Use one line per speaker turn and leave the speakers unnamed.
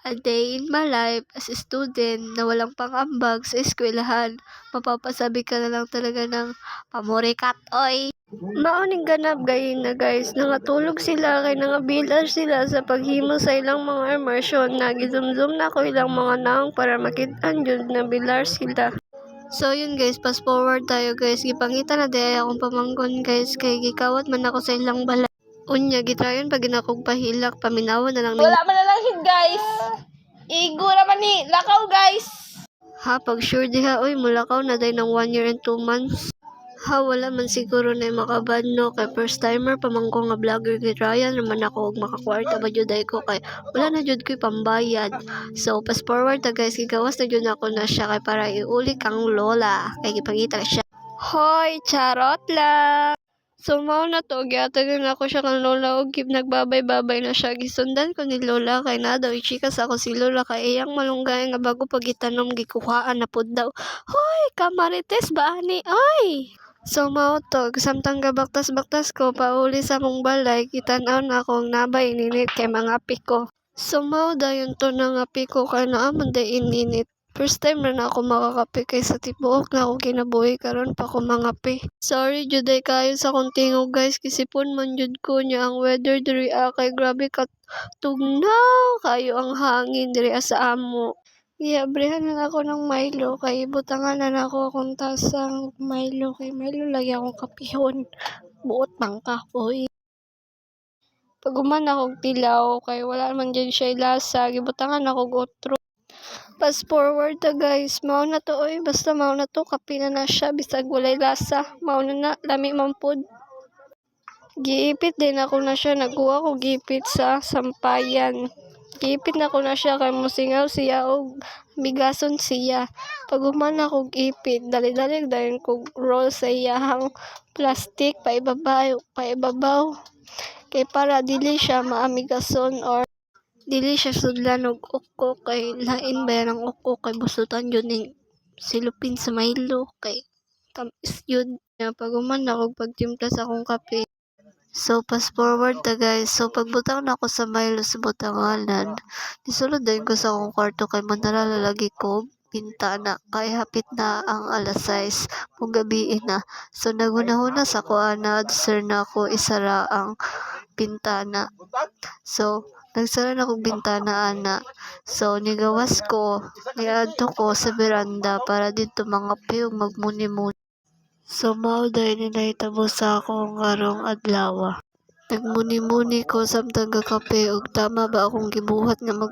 A day in my life as a student na walang pang-ambag sa eskwelahan. Mapapasabi ka na lang talaga ng pamurikat, oy! Maoning ganap gayin na guys, nangatulog sila kay nangabilar sila sa paghimo sa ilang mga immersion. Nagizumzum na ko ilang mga naong para makitaan jud na bilar sila. So yun guys, fast forward tayo guys. Gipangita na daya akong pamanggon guys kay gikawat man ako sa ilang balay. Unya, gitrayon pag ginakog pahilak, paminawan na lang ni
Wala man lang hit, guys. Igura man ni. Lakaw, guys.
Ha, pag sure diha, oy, mulakaw na day ng 1 year and 2 months. Ha, wala man siguro na makabad no, kay first timer pamangko nga vlogger kay Ryan naman ako og makakwarta ba jud ay ko kay wala na jud ko'y pambayad. So, fast forward ta guys, gigawas na jud ako na siya kay para iuli kang lola. Kay gipangita siya. Hoy, charot lang! So, mao na to, giatagan ako siya kang lola og gib nagbabay-babay na siya. Gisundan ko ni lola kay na daw ichikas ako si lola kay iyang malunggay nga bago pagitanom gikuhaan na pud daw. Hoy, kamarites ba ani? Oy! So, mao to, samtang gabaktas-baktas ko, pauli sa mong balay, kitanaw na akong nabay ininit kay mga piko. So, mao dayon to na nga piko kay naaman day ininit. First time na, ako makakape kay sa tibuok na ako kinabuhi karon pa ko mangape. Sorry juday kayo sa kong tingog guys kisipon man jud ko niya ang weather diri ah, kay grabe ka tugnaw kayo ang hangin diri ah sa amo. Giabrehan na ako ng Milo kay butangan na ako akong tasang Milo kay Milo lagi akong kapihon. Buot man ka, oy. Paguman akong tilaw kay wala man dyan siya lasa, gibutangan ako otro. Fast forward ta guys, mao na to oy, basta mao na to, kape na na siya, bisag walay lasa, mao na na, lami man pod. Giipit din ako na siya, nagkuha ko gipit sa sampayan. Giipit na ko na siya kay musingaw siya og bigason siya. Pag human ako ipit, dali-dali dayon ko roll sa iyahang plastic paibabaw, paibabaw. Kay para dili siya maamigason or dili siya sudlan og uko kay lain ba ang uko kay busutan yun ning silupin sa Milo kay tamis yun nga pag human ako pagtimpla sa akong kape So, fast forward ta guys. So, pagbutang na ako sa Milo sa butanganan, nisulod din ko sa akong kwarto kay manalalagi ko bintana kay hapit na ang alas 6 kung gabi na. So, nagunahuna sa kuana, sir na ako isara ang bintana. So, nagsara na kong bintana ana. So, nigawas ko, niadto ko sa veranda para dito mga piyong magmuni-muni. So, mao dahil ni nahitabo sa akong karong adlaw. Nagmuni-muni ko samtang gakape og tama ba akong gibuhat nga mag